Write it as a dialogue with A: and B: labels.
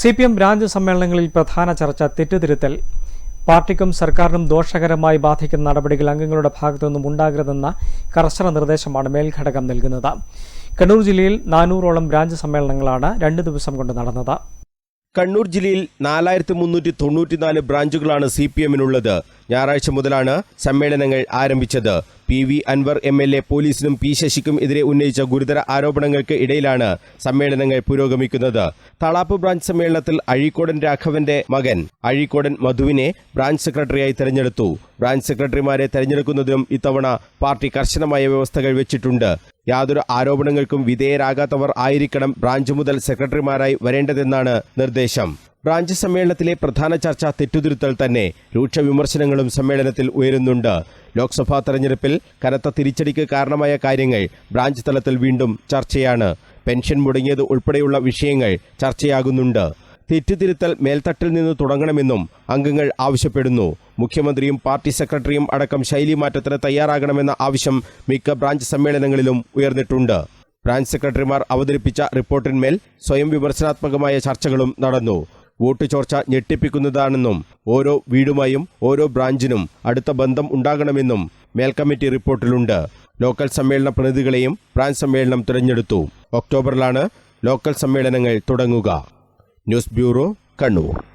A: C P M branch സമ്മേളനങ്ങളിൽ പ്രധാന ചർച്ച തെറ്റുതിരുത്തൽ. പാർട്ടിക്കും സർക്കാരിനും ദോഷകരമായി ബാധിക്കുന്ന നടപടികൾ അംഗങ്ങളുടെ ഭാഗത്തുനിന്നും ഉണ്ടാകരുതെന്ന കർശന നിർദ്ദേശമാണ് മേൽഘടകം നൽകുന്നത്. കണ്ണൂർ ജില്ലയിൽ നാനൂറോളം ബ്രാഞ്ച് സമ്മേളനങ്ങളാണ് രണ്ട് ദിവസം കൊണ്ട് നടന്നത്.
B: കണ്ണൂർ ജില്ലയിൽ നാലായിരത്തി മുന്നൂറ്റി തൊണ്ണൂറ്റിനാല് ബ്രാഞ്ചുകളാണ് സി പി എമ്മിനുള്ളത് ഞായറാഴ്ച മുതലാണ് സമ്മേളനങ്ങൾ ആരംഭിച്ചത്. P V Anvar M L A പോലീസിനും പി ശശിക്കും എതിരെ ഉന്നയിച്ച ഗുരുതര ആരോപണങ്ങൾക്ക് ഇടയിലാണ് സമ്മേളനങ്ങൾ പുരോഗമിക്കുന്നത്. തളാപ്പ് ബ്രാഞ്ച് സമ്മേളനത്തിൽ അഴീക്കോടൻ രാഘവന്റെ മകൻ അഴീക്കോടൻ മധുവിനെ ബ്രാഞ്ച് സെക്രട്ടറിയായി തെരഞ്ഞെടുത്തു. ബ്രാഞ്ച് സെക്രട്ടറിമാരെ തെരഞ്ഞെടുക്കുന്നതിനും ഇത്തവണ പാർട്ടി കർശനമായ വ്യവസ്ഥകൾ വെച്ചിട്ടുണ്ട്. യാതൊരു ആരോപണങ്ങൾക്കും വിധേയരാകാത്തവർ ആയിരിക്കണം ബ്രാഞ്ച് മുതൽ സെക്രട്ടറിമാരായി വരേണ്ടതെന്നാണ് നിർദ്ദേശം. ബ്രാഞ്ച് സമ്മേളനത്തിലെ പ്രധാന ചർച്ച തെറ്റുതിരുത്തൽ തന്നെ. രൂക്ഷ വിമർശനങ്ങളും സമ്മേളനത്തിൽ ഉയരുന്നുണ്ട്. ലോക്സഭാ തെരഞ്ഞെടുപ്പിൽ കനത്ത തിരിച്ചടിക്ക് കാരണമായ കാര്യങ്ങൾ ബ്രാഞ്ച് തലത്തിൽ വീണ്ടും ചർച്ചയാണ്. പെൻഷൻ മുടങ്ങിയത് ഉൾപ്പെടെയുള്ള വിഷയങ്ങൾ ചർച്ചയാകുന്നുണ്ട്. തെറ്റുതിരുത്തൽ മേൽത്തട്ടിൽ നിന്ന് തുടങ്ങണമെന്നും അംഗങ്ങൾ ആവശ്യപ്പെടുന്നു. മുഖ്യമന്ത്രിയും പാർട്ടി സെക്രട്ടറിയും അടക്കം ശൈലി മാറ്റത്തിന് തയ്യാറാകണമെന്ന ആവശ്യം മിക്ക ബ്രാഞ്ച് സമ്മേളനങ്ങളിലും ഉയർന്നിട്ടുണ്ട്. ബ്രാഞ്ച് സെക്രട്ടറിമാർ അവതരിപ്പിച്ച റിപ്പോർട്ടിന്മേൽ സ്വയം വിമർശനാത്മകമായ ചർച്ചകളും നടന്നു. വോട്ട് ചോർച്ച ഞെട്ടിപ്പിക്കുന്നതാണെന്നും ഓരോ വീടുമായും ഓരോ ബ്രാഞ്ചിനും അടുത്ത ബന്ധം ഉണ്ടാകണമെന്നും മേൽക്കമ്മിറ്റി റിപ്പോർട്ടിലുണ്ട്. ലോക്കൽ സമ്മേളന പ്രതിനിധികളെയും ബ്രാഞ്ച് സമ്മേളനം തിരഞ്ഞെടുത്തു. ഒക്ടോബറിലാണ് ലോക്കൽ സമ്മേളനങ്ങൾ തുടങ്ങുക. News bureau Kannur.